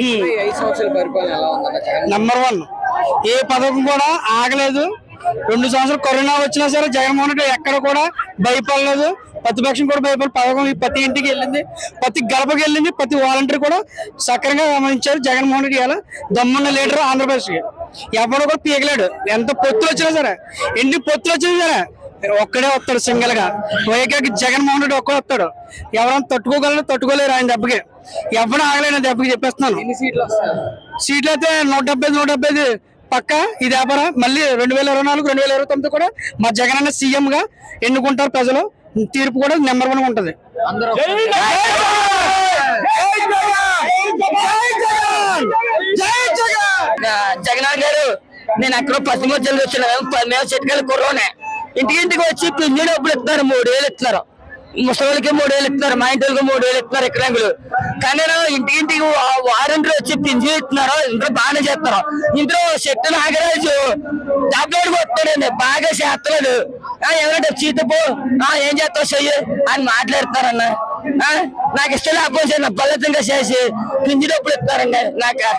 ఈ number one ఏ పథకం కూడా ఆగలేదు. రెండు సంవత్సరాలు కరోనా వచ్చినా సరే జగన్మోహన్ రెడ్డి ఎక్కడ కూడా భయపడలేదు. ప్రతిపక్షం కూడా భయపడి పథకం ఈ ప్రతి ఇంటికి వెళ్ళింది. ప్రతి గడపకి వెళ్ళింది. ప్రతి వాలంటీర్ కూడా సక్రంగా గమనించారు జగన్మోహన్ రెడ్డి ఇలా దమ్మున్న లీడర్ ఆంధ్రప్రదేశ్కి. ఎవరు కూడా పీకలేడు. ఎంత పొత్తులు వచ్చినా సరే ఎన్ని పొత్తులు వచ్చినా సరే ఒక్కడే వస్తాడు సింగిల్గా వైకాకి జగన్మోహన్ రెడ్డి ఒక్కడే వస్తాడు. ఎవరైనా తట్టుకోగలరు? తట్టుకోలేరు ఆయన దెబ్బకి? ఎవరు ఆగలేని దెబ్బకి చెప్పేస్తున్నాను. ఎన్ని సీట్లు అయితే నూట డెబ్బై నూట డెబ్బై పక్క ఇది వ్యాపార. మళ్ళీ రెండు వేల ఇరవై నాలుగు రెండు వేల ఇరవై తొమ్మిది కూడా మా జగన్ అన్న సీఎం గా ఎన్నుకుంటారు ప్రజలు. తీర్పు కూడా నెంబర్ వన్ ఉంటది. అందరూ జగన్! గారు నేను అక్కడ పశ్చిమ జిల్లా వచ్చిన మేము చెట్టుకెళ్ళి కుర్రోనే. ఇంటికి ఇంటికి వచ్చి పింఛన్ డబ్బులు ఇస్తున్నారు మూడు వేలు ఇస్తున్నారు. ముసలికి మూడు వేలు ఇస్తున్నారు మా ఇంటి వాళ్ళకి మూడు వేలు ఇస్తున్నారు ఎకరాంగులు. కానీ ఇంటికింటికి ఇంటికి ఇంటికి వారంటీ వచ్చి పింఛన్ ఇస్తున్నారు ఇంట్లో బాగానే చేస్తారు ఇంట్లో చెట్టు నాగరాజు డబ్బులు కొట్టాడండి బాగా చేస్తలేదు ఎవరంటే ఏమంటే చీతపు ఏం చేస్తావు చెయ్యి అని మాట్లాడతారన్న నాకు ఇష్టం లేకపోతే నా బలతంగా చేసి పింఛన్ డబ్బులు ఇస్తారండి నాకు.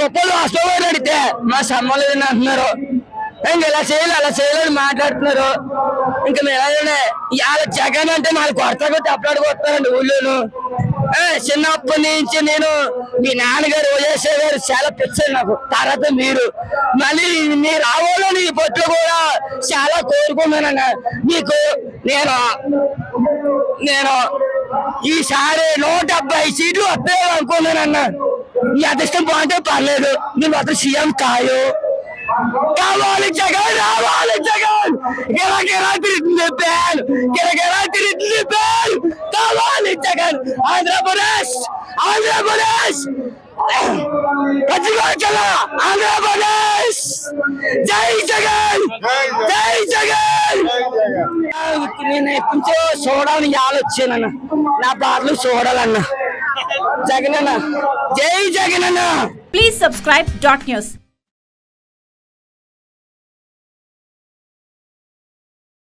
తప్పులు అసలు అడిగితే మా సమ్మలేదు అంటున్నారు? ఇంక ఇలా చేయాలి అలా చేయాలని మాట్లాడుతున్నారు. ఇంకా మేము ఇవాళ జగన్ అంటే మాకు కొడతా కొట్టి అప్పుడు కొడతారండి ఊళ్ళోను. చిన్నప్పటి నుంచి నేను మీ నాన్నగారు ఓజేసే గారు చాలా పిచ్చారు నాకు. తర్వాత మీరు. మళ్ళీ మీ రావాలని ఈ పొట్లు కూడా చాలా కోరుకున్నానన్న మీకు నేను నేను ఈసారి నూట డెబ్బై సీట్లు వస్తాయి అనుకున్నానన్న మీ అదృష్టం బాగుంటే పర్లేదు. మీరు మాత్రం సీఎం కాయో కావాలి జగన్ రావాలి జగన్ గిరగిరా తిరుగుతుంది పేరు గిరగిరా తిరుగుతుంది పేరు కావాలి జగన్ ఆంధ్రప్రదేశ్ ఆంధ్రప్రదేశ్ పశ్చిమాంచల ఆంధ్రప్రదేశ్ జై జగన్ జై జగన్ నేను ఎప్పటి నుంచో చూడాలని ఆలోచన నా బాధలు చూడాలన్నా జగన్ అన్న జై జగన్ అన్న Please subscribe Dot News.